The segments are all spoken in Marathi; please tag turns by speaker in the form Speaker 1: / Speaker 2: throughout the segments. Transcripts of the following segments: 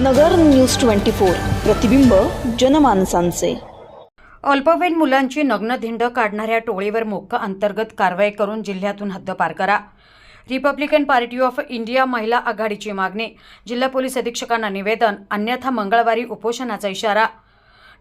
Speaker 1: नगर न्यूज ट्वेंटी फोर. प्रतिबिंब जनमानसांचे.
Speaker 2: अल्पवयीन मुलांची नग्न धिंड काढणाऱ्या टोळीवर मोक्का अंतर्गत कारवाई करून जिल्ह्यातून हद्दपार करा. रिपब्लिकन पार्टी ऑफ इंडिया महिला आघाडीची मागणी. जिल्हा पोलीस अधीक्षकांना निवेदन. अन्यथा मंगळवारी उपोषणाचा इशारा.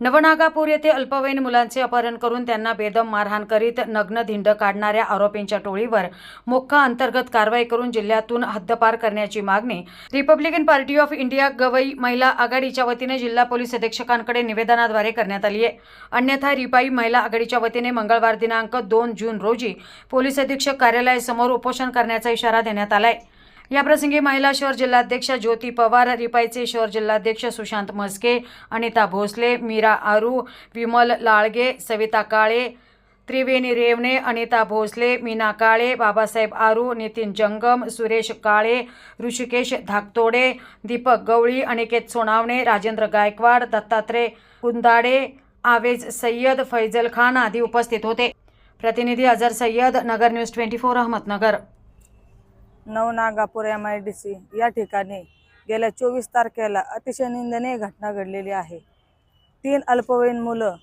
Speaker 2: नवनागापूर येथे अल्पवयीन मुलांचे अपहरण करून त्यांना बेदम मारहाण करीत नग्न धिंड काढणाऱ्या आरोपींच्या टोळीवर मोक्का अंतर्गत कारवाई करून जिल्ह्यातून हद्दपार करण्याची मागणी. Republican Party of India Gavai महिला आघाडीच्या वतीने जिल्हा पोलीस अधीक्षकांकडे निवेदनाद्वारे करण्यात आली आहे. अन्यथा रिपाई महिला आघाडीच्या वतीने मंगळवार दिनांक दोन जून रोजी पोलीस अधीक्षक कार्यालयासमोर उपोषण करण्याचा इशारा देण्यात आला आहे याप्रसंगी महिला शहर जिल्हाध्यक्षा ज्योती पवार रिपाईचे शहर जिल्हाध्यक्ष सुशांत मस्के अनिता भोसले मीरा आरू विमल लाळगे सविता काळे त्रिवेणी रेवणे अनिता भोसले मीना काळे बाबासाहेब आरू नितीन जंगम सुरेश काळे ऋषिकेश धाकतोडे दीपक गवळी अनिकेत सोनावणे राजेंद्र गायकवाड दत्तात्रय कुंदाडे आवेज सय्यद फैजल खान आदी उपस्थित होते. प्रतिनिधी Azhar Sayyad Nagar news twenty four Ahmednagar.
Speaker 3: Navnagapur M I D C या ठिकाणी गेल्या चोवीस तारखेला अतिशय निंदनीय घटना घडलेली आहे. तीन अल्पवयीन मुलं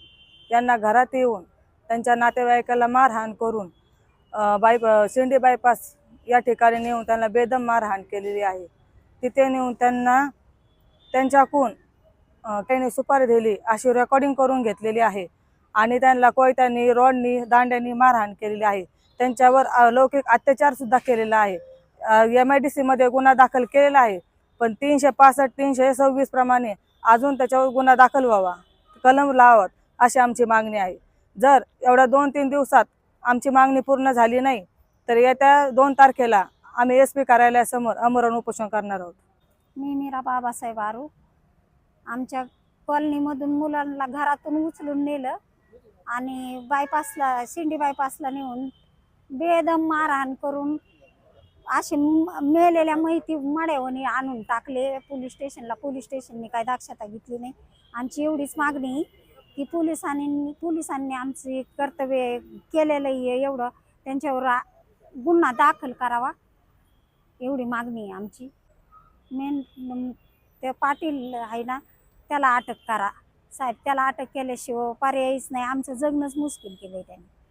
Speaker 3: यांना घरात येऊन त्यांच्या नातेवाईकाला मारहाण करून बाय सिंडी बायपास या ठिकाणी नेऊन त्यांना बेदम मारहाण केलेली आहे. तिथे नेऊन त्यांना त्यांच्याकडून त्यांनी सुपारी दिली अशी रेकॉर्डिंग करून घेतलेली आहे आणि त्यांना कोयत्यांनी रॉडनी दांड्यांनी मारहाण केलेली आहे. त्यांच्यावर अलौकिक अत्याचारसुद्धा केलेला आहे. एम आय डी सीमध्ये गुन्हा दाखल केलेला आहे. पण तीनशे पासष्ट तीनशे सव्वीस प्रमाणे अजून त्याच्यावर गुन्हा दाखल व्हावा. कलम लावत अशी आमची मागणी आहे. जर एवढ्या दोन तीन दिवसात आमची मागणी पूर्ण झाली नाही तर येत्या दोन तारखेला आम्ही एस पी कार्यालयासमोर अमरण उपोषण करणार आहोत.
Speaker 4: मी मीरा बाबासाहेब आरू आमच्या कॉलनीमधून मुलांना घरातून उचलून नेलं आणि बायपासला शिंडी बायपासला नेऊन बेदम मारहाण करून असे मेलेल्या माहिती मड्यावणी आणून टाकले. पोलीस स्टेशनला पोलीस स्टेशनने काय दाक्षता घेतली नाही. आमची एवढीच मागणी आहे की पोलिसांनी पोलिसांनी आमचे कर्तव्य केलेलं आहे एवढं. त्यांच्यावर गुन्हा दाखल करावा एवढी मागणी आहे आमची. मेन ते पाटील आहे ना त्याला अटक करा. साहेब त्याला अटक केल्याशिवाय पर्यायच नाही. आमचं जगणंच मुश्किल केलं आहे त्यांनी.